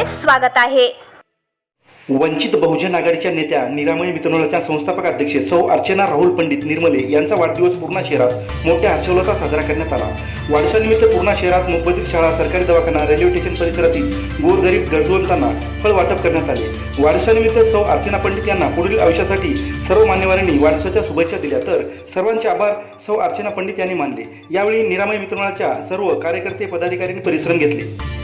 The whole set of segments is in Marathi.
आपले स्वागत आहे. वंचित बहुजन आघाडीच्या नेत्या निरामय वितरणाच्या संस्थापक अध्यक्ष सौ अर्चना राहुल पंडित निर्मले यांचा वाढदिवस पूर्णा शहरात मोठ्या हर्षोल्लासात साजरा करण्यात आला. वाढदिवसानिमित्त पूर्णा शहरात मुंबईतील शाळा सरकारी दवाखाना रेल्वे स्टेशन परिसरातील गोरगरीब गरजवंतांना फळ वाटप करण्यात आले. वाढदिवसानिमित्त सौ अर्चना पंडित यांना पुढील आयुष्यासाठी सर्व मान्यवरांनी वाढदिवसाच्या शुभेच्छा दिल्या. तर सर्वांचे आभार सौ अर्चना पंडित यांनी मानले. यावेळी निरामय वितरणाच्या सर्व कार्यकर्ते पदाधिकाऱ्यांनी परिश्रम घेतले.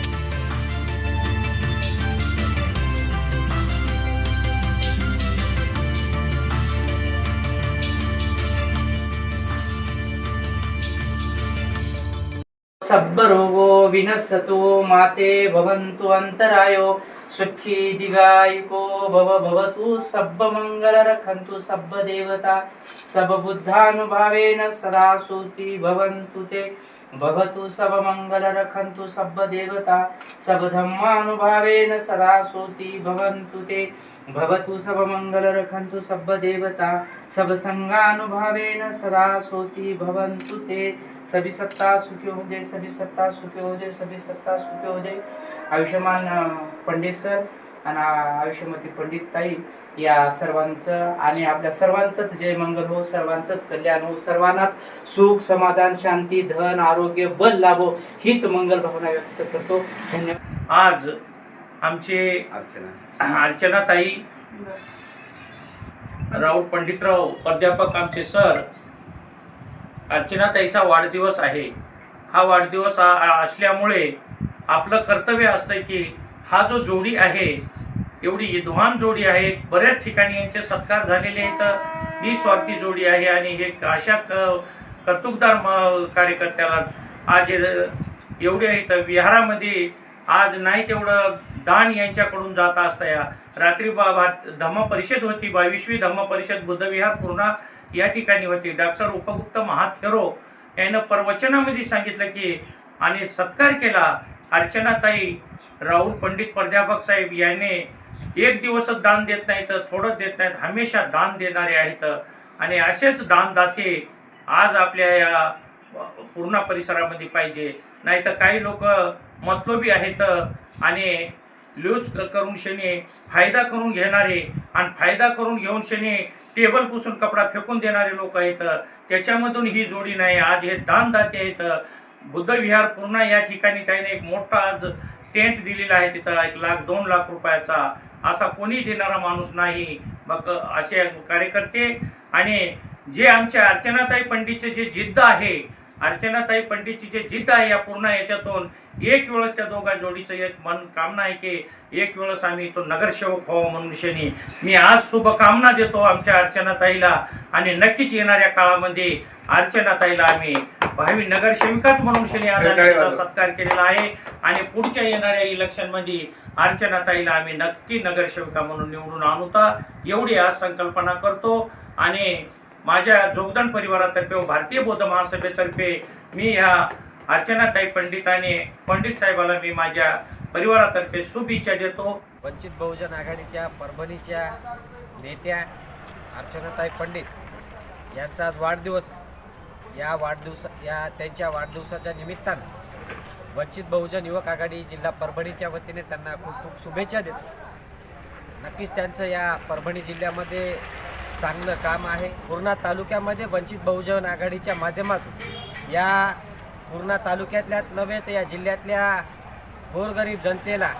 सब्बरोगो विनश्यतु माते भवन्तु अन्तरायो सुखी दीर्घायुको भव भवतु सब्बमङ्गलरक्षन्तु सब्बदेवता सबबुद्धानुभावेन सदा सूति भवन्तु ते भवतु सबमङ्गलरक्षन्तु सब्बदेवता सबधम्मानुभावेन सदा सूति भवन्तु ते। भवतु सबमङ्गलरक्षन्तु सब्बदेवता सबसङ्गानुभावेन सदा सूति भवन्तु ते। सभी सत्ता सुखी हो दे सभी सत्ता सुखी हो दे सभी सत्ता सुखी हो दे आयुष्यमान पंडित सर आणि आयुष्यमती पंडित ताई या सर्वांचं आणि आपल्या सर्वांचंच जय मंगल हो सर्वांचंच कल्याण हो सर्वांनाच सुख समाधान शांती धन आरोग्य बल लाभो हीच मंगल भावना व्यक्त करतो. धन्यवाद. आज आमचे अर्चनाताई राऊत पंडितराव प्राध्यापक आमचे सर अर्चनाताईचा वाढदिवस आहे. हा वाढदिवस असल्यामुळे आपलं कर्तव्य असतं की हा जो जोडी आहे एवढी विद्वान जोडी आहे. बऱ्याच ठिकाणी यांचे सत्कार झालेले आहेत. निस्वार्थी जोडी आहे आणि हे अशा क कर्तुकदार म कार्यकर्त्याला आज एवढे आहेत. विहारामध्ये आज नाही तेवढं दान यांच्याकडून जात असता या रात्री बा भारत धम्म परिषद होती. बावीसवी धम्म परिषद बुद्धविहार पूर्णा या ठिकाणी होती. डॉक्टर उपगुप्त महाथेरो यानं प्रवचनामध्ये सांगितलं की आणि सत्कार केला. अर्चनाताई राहुल पंडित प्राध्यापक साहेब याने एक दिवसच दान देत नाहीत थोडं देत नाहीत हमेशा दान देणारे आहेत. आणि असेच दानदाते आज आपल्या या पूर्ण परिसरामध्ये पाहिजे. नाहीतर काही लोक मतलबी आहेत आणि लूज करून शेणे फायदा करून घेणारे आणि फायदा करून घेऊन शेणे टेबल पुसून कपडा फेकून देणारे लोक आहेत. त्याच्यामधून ही जोडी नाही. आज हे दानदाते आहेत. बुद्धविहार पूर्ण या ठिकाणी काही नाही एक मोठा आज टेंट दिलेला आहे. तिथं एक लाख दोन लाख रुपयाचा असा कोणी देणारा माणूस नाही. मग असे कार्यकर्ते आणि जे आमच्या अर्चनाताई पंडितचे जे जिद्द आहे अर्चनाताई पंडितची जे जिद्द आहे या पूर्ण याच्यातून एक वेळेस त्या दोघा जोडीचं एक मन कामना आहे की एक वेळेस आम्ही तो नगरसेवक व्हावं म्हणून शनी. मी आज शुभकामना देतो आमच्या अर्चनाताईला आणि नक्कीच येणाऱ्या काळामध्ये अर्चनाताईला आम्ही भावी नगरसेविकाच म्हणून शनी आज आम्ही त्याचा सत्कार केलेला आहे. आणि पुढच्या येणाऱ्या इलेक्शनमध्ये अर्चनाताईला आम्ही नक्की नगरसेविका म्हणून निवडून आणूता एवढी आज संकल्पना करतो. आणि माझ्या जोगदान परिवारातर्फे व भारतीय बौद्ध महासभेतर्फे मी ह्या अर्चनाताई पंडित आणि पंडित साहेबाला मी माझ्या परिवारातर्फे शुभेच्छा देतो. वंचित बहुजन आघाडीच्या परभणीच्या नेत्या अर्चनाताई पंडित यांचा आज वाढदिवस या वाढदिवसा या त्यांच्या वाढदिवसाच्या निमित्तानं वंचित बहुजन युवक आघाडी जिल्हा परभणीच्या वतीने त्यांना खूप खूप शुभेच्छा देतो. नक्कीच त्यांचं या परभणी जिल्ह्यामध्ये चांगलं काम आहे. पूर्णा तालुक्यामध्ये वंचित बहुजन आघाडीच्या माध्यमातून या पूर्णा तालुक्यातल्याच नव्हे तर या जिल्ह्यातल्या गोरगरीब जनतेला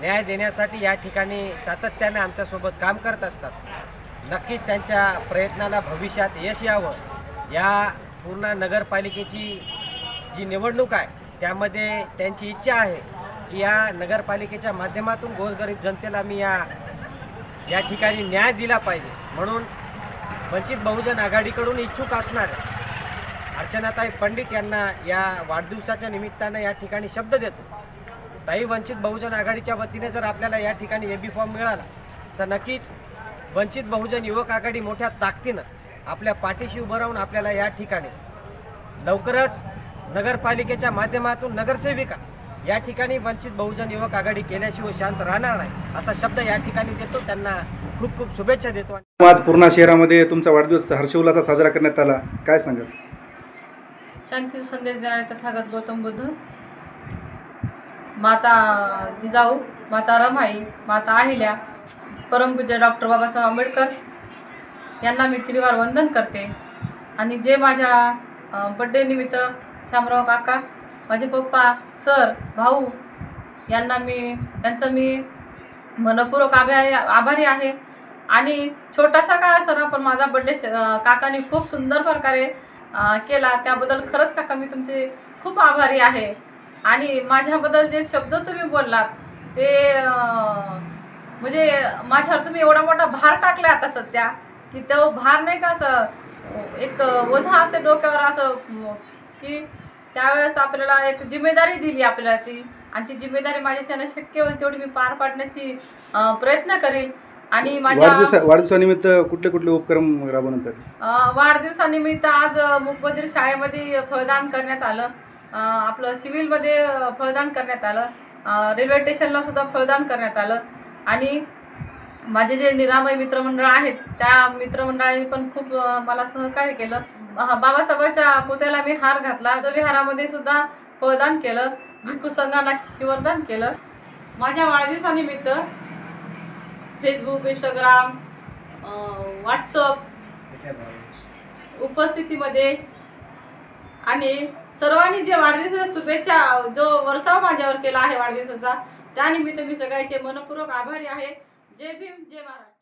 न्याय देण्यासाठी या ठिकाणी सातत्याने आमच्यासोबत काम करत असतात. नक्कीच त्यांच्या प्रयत्नाला भविष्यात यश यावं. या पूर्ण नगरपालिकेची जी निवडणूक आहे त्यामध्ये त्यांची इच्छा आहे की या नगरपालिकेच्या माध्यमातून गोरगरीब जनतेला मी या या ठिकाणी न्याय दिला पाहिजे. म्हणून वंचित बहुजन आघाडीकडून इच्छुक असणार अर्चनाताई पंडित यांना या वाढदिवसाच्या निमित्तानं या ठिकाणी शब्द देतो. ताई वंचित बहुजन आघाडीच्या वतीने जर आपल्याला या ठिकाणी ए बी फॉर्म मिळाला तर नक्कीच वंचित बहुजन युवक आघाडी मोठ्या ताकदीनं आपल्या पाठीशी उभं राहून आपल्याला या ठिकाणी लवकरच नगरपालिकेच्या माध्यमातून नगरसेविका या ठिकाणी वंचित बहुजन युवक आघाडी केल्याशिवाय शांत राहणार नाही असा शब्द या ठिकाणी देतो. त्यांना खूप खूप शुभेच्छा देतो. आज पूर्णा शहरामध्ये तुमचा वाढदिवस हर्षोल्लासात साजरा करण्यात आला. काय सांगाल? शांतीचा संदेश देणारे तथागत गौतम बुद्ध माता जिजाऊ माता रमाई माता अहिल्या परमपूज्य डॉक्टर बाबासाहेब आंबेडकर यांना मी त्रिवार वंदन करते. आणि जे माझ्या बड्डे निमित्त शामराव काका माझे पप्पा सर भाऊ यांना मी त्यांचं मी मनपूर्वक आभारी आभारी आहे. आणि छोटासा काय असं पण माझा बड्डे काकाने खूप सुंदर प्रकारे केला. त्याबद्दल खरंच काका मी तुमचे खूप आभारी आहे. आणि माझ्याबद्दल जे शब्द तुम्ही बोललात ते म्हणजे माझ्यावर तुम्ही एवढा मोठा भार टाकला आता सध्या. की तो भार नाही का असं एक वझा असते डोक्यावर असं की त्यावेळेस आपल्याला एक जिम्मेदारी दिली आपल्याला ती. आणि ती जिम्मेदारी माझ्याच्यानं शक्य होईल तेवढी मी पार पाडण्याची प्रयत्न करेल आणि माझ्या वाढदिवसा वाढदिवसानिमित्त कुठले कुठले उपक्रम राबवण्यात अ, वाढदिवसानिमित्त आज अ, मुकबधीर शाळेमध्ये फळदान करण्यात आलं. आपलं सिव्हिलमध्ये फळदान करण्यात आलं. रेल्वे स्टेशनला सुद्धा फळदान करण्यात आलं. आणि माझे जे निरामय मित्रमंडळ आहेत त्या मित्रमंडळाने पण खूप मला सहकार्य केलं. बाबासाहेबांच्या पुतळ्याला मी हार घातला. तर विहारामध्ये सुद्धा फळदान केलं. भिक्खू संघाला वरदान केलं. माझ्या वाढदिवसानिमित्त फेसबुक इंस्टाग्राम व्हॉट्सअप उपस्थितीमध्ये आणि सर्वांनी जे वाढदिवसाच्या शुभेच्छा जो वर्षाव माझ्यावर केला आहे वाढदिवसाचा त्यानिमित्त मी सगळ्याचे मनपूर्वक आभारी आहे. जय भीम जय महाराष्ट्र